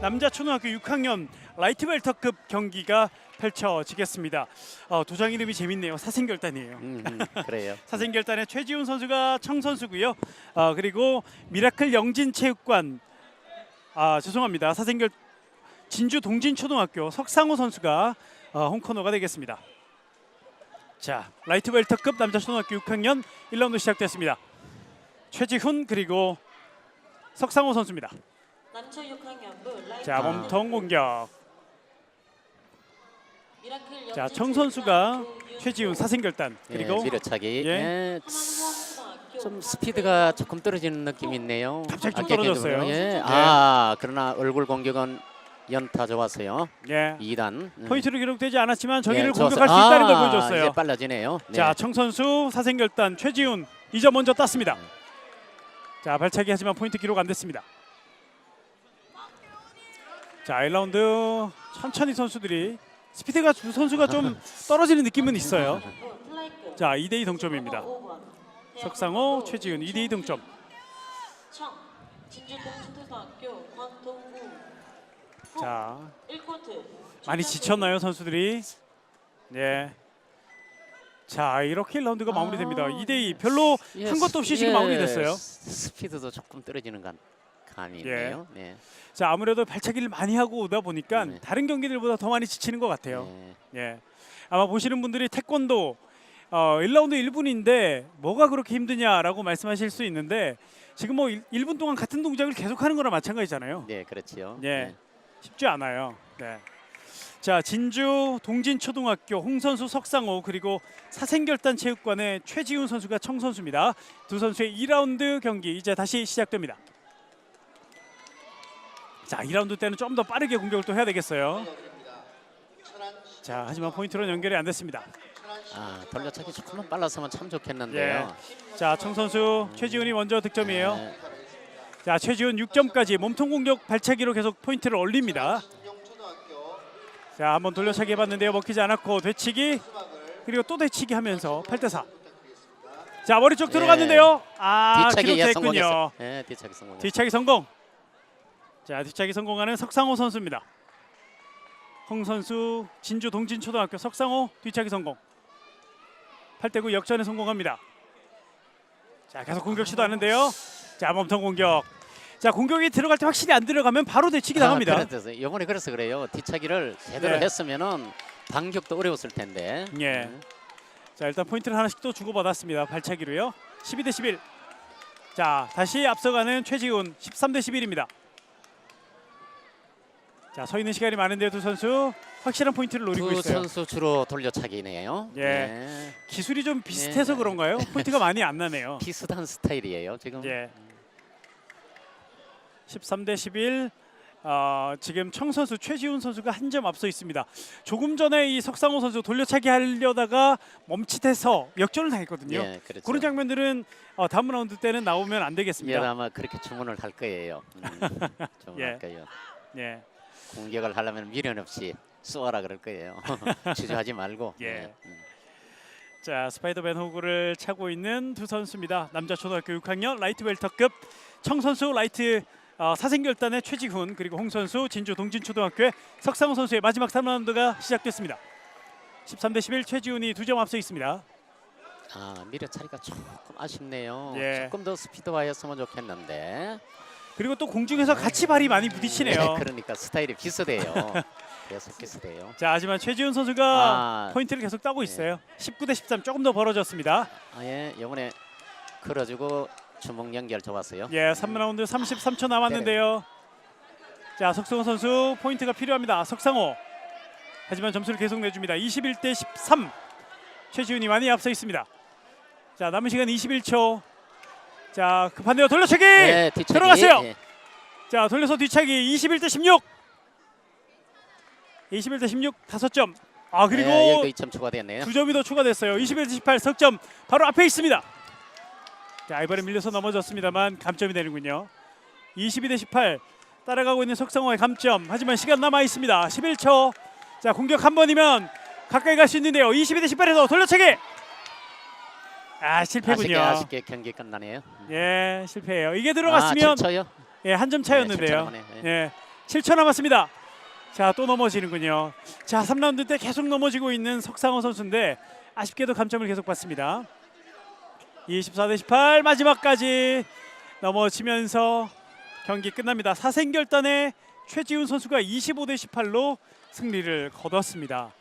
남자 초등학교 6학년 라이트 웰터급 경기가 펼쳐지겠습니다. 어, 도장 이름이 재밌네요. 사생결단이에요. 음, 음, 그래요. 사생결단의 최지훈 선수가 청 선수고요. 어, 그리고 미라클 영진 체육관 아 죄송합니다. 사생결 진주 동진 초등학교 석상호 선수가 어, 홈코너가 되겠습니다. 자 라이트 웰터급 남자 초등학교 6학년 1라운드 시작됐습니다. 최지훈 그리고 석상호 선수입니다. 남초 6학년부 라이트 자 몸통 공격. 자 청 선수가 최지훈 사생결단 그리고 예, 밀어차기. 예. 예, 좀 스피드가 조금 떨어지는 느낌이 있네요. 갑자기 좀 떨어졌어요. 예. 네. 아, 그러나 얼굴 공격은 연타 좋았어요. 예 2단. 포인트로 기록되지 않았지만 저기를 예, 공격할 수. 있다는 걸 아, 보여줬어요. 이제 빨라지네요. 네. 자, 청 선수 사생결단 최지훈 2점 먼저 땄습니다. 자, 발차기 하지만 포인트 기록 안 됐습니다. 자, 1라운드 천천히 선수들이 스피드가 두 선수가 좀 떨어지는 느낌은 있어요. 자, 2대 2 동점입니다. 5번 석상호, 최지훈 2대 2 동점. 자, 1코트 많이 지쳤나요, 선수들이? 예. 자, 이렇게 1라운드가 마무리됩니다. 2대 2. 별로 예, 한 것도 없이 스- 지금 예, 마무리됐어요. 스- 스피드도 조금 떨어지는 감, 감이 있네요. 네. 자, 아무래도 발차기를 많이 하고 오다 보니까 네. 다른 경기들보다 더 많이 지치는 것 같아요. 네. 예. 아마 보시는 분들이 태권도 어, 1라운드 1분인데 뭐가 그렇게 힘드냐라고 말씀하실 수 있는데 지금 뭐 1, 분 동안 같은 동작을 계속하는 거나 마찬가지잖아요. 네, 그렇지요. 예. 쉽지 않아요. 네. 자, 진주 동진초등학교 홍선수 석상호 그리고 사생결단 체육관의 최지훈 선수가 청 선수입니다. 두 선수의 2라운드 경기 이제 다시 시작됩니다. 자, 2라운드 때는 좀 더 빠르게 공격을 또 해야 되겠어요. 자, 하지만 포인트로는 연결이 안 됐습니다. 아, 돌려차기 조금만 빨랐으면 참 좋겠는데요. 자, 청 선수 최지훈이 먼저 득점이에요. 네. 자, 최지훈 6점까지 몸통 공격 발차기로 계속 포인트를 올립니다. 자, 한번 돌려차기 해봤는데요. 먹히지 않았고 되치기 그리고 또 되치기 하면서 8대 4. 자, 머리 쪽 들어갔는데요. 아, 뒤차기 예, 기록됐군요. 네, 뒤차기 성공. 뒤차기 성공. 자, 뒤차기 성공하는 석상호 선수입니다. 홍 선수 진주 동진초등학교 석상호 뒤차기 성공. 8대 9 역전에 성공합니다. 자, 계속 공격 시도하는데요. 자, 몸통 공격. 자, 공격이 들어갈 때 확실히 안 들어가면 바로 되치기 당합니다. 아, 그래서 이번에 그래서 그래요. 뒤차기를 제대로 네. 했으면은 반격도 어려웠을 텐데. 예. 음. 자 일단 포인트를 하나씩 또 주고받았습니다. 발차기로요. 12 대 11. 자 다시 앞서가는 최지훈 13 대 11입니다. 자 서 있는 시간이 많은데요 두 선수 확실한 포인트를 노리고 두 있어요. 선수 주로 돌려차기네요. 예. 네. 기술이 좀 비슷해서 네. 그런가요? 포인트가 많이 안 나네요. 비슷한 스타일이에요. 지금. 예. 13대 11. 어, 지금 청 선수 최지훈 선수가 한 점 앞서 있습니다. 조금 전에 이 석상호 선수 돌려차기 하려다가 멈칫해서 역전을 당했거든요. 예, 그렇죠. 그런 장면들은 어, 다음 라운드 때는 나오면 안 예, 되겠습니다. 아마 그렇게 주문을 할 거예요. 음, 주문할 예. 거예요. 예, 공격을 하려면 미련 없이 쏘아라 그럴 거예요. 주저하지 말고. 예. 네. 음. 자 스파이더맨 호구를 차고 있는 두 선수입니다. 남자 초등학교 6학년 라이트 웰터급 청 선수 라이트 어, 사생결단의 최지훈 그리고 홍 선수 진주 동진초등학교의 석상호 선수의 마지막 3라운드가 시작됐습니다. 13 대 11 최지훈이 두 점 앞서 있습니다. 아 미래 차리가 조금 아쉽네요. 예. 조금 더 스피드화였으면 좋겠는데. 그리고 또 공중에서 같이 발이 많이 부딪히네요. 그러니까 스타일이 비슷해요. 계속 비슷해요. 자 하지만 최지훈 선수가 아. 포인트를 계속 따고 있어요. 19 대 13 조금 더 벌어졌습니다. 아 예 이번에 걸어주고 주먹 연결 좋았어요. 예, 3라운드 33초 남았는데요. 자, 석성호 선수 포인트가 필요합니다. 석상호. 하지만 점수를 계속 내줍니다. 21대 13. 최지훈이 많이 앞서 있습니다. 자, 남은 시간 21초. 자, 급한데요. 돌려차기. 네, 뒤차기. 들어갔어요. 예. 자, 돌려서 뒤차기 21대 16. 21대 16 5점. 아, 그리고 예, 여기도 2점 추가됐네요. 두 점이 더 추가됐어요. 21대 18 석점 바로 앞에 있습니다. 자 이번에 밀려서 넘어졌습니다만 감점이 되는군요. 22 대 18 따라가고 있는 석성호의 감점. 하지만 시간 남아 있습니다. 11초. 자 공격 한 번이면 가까이 갈 수 있는데요. 22 대 18에서 돌려차기. 아 실패군요. 아쉽게 아쉽게 경기 끝나네요. 예 실패예요. 이게 들어갔으면 아, 7초요? 예, 한 점 차였는데요. 네, 7초 남았네요. 예. 예. 7초 남았습니다. 자, 또 넘어지는군요. 자, 3라운드 때 계속 넘어지고 있는 석상호 선수인데 아쉽게도 감점을 계속 받습니다. 24대 18 마지막까지 넘어지면서 경기 끝납니다. 사생결단의 최지훈 선수가 25대 18로 승리를 거뒀습니다.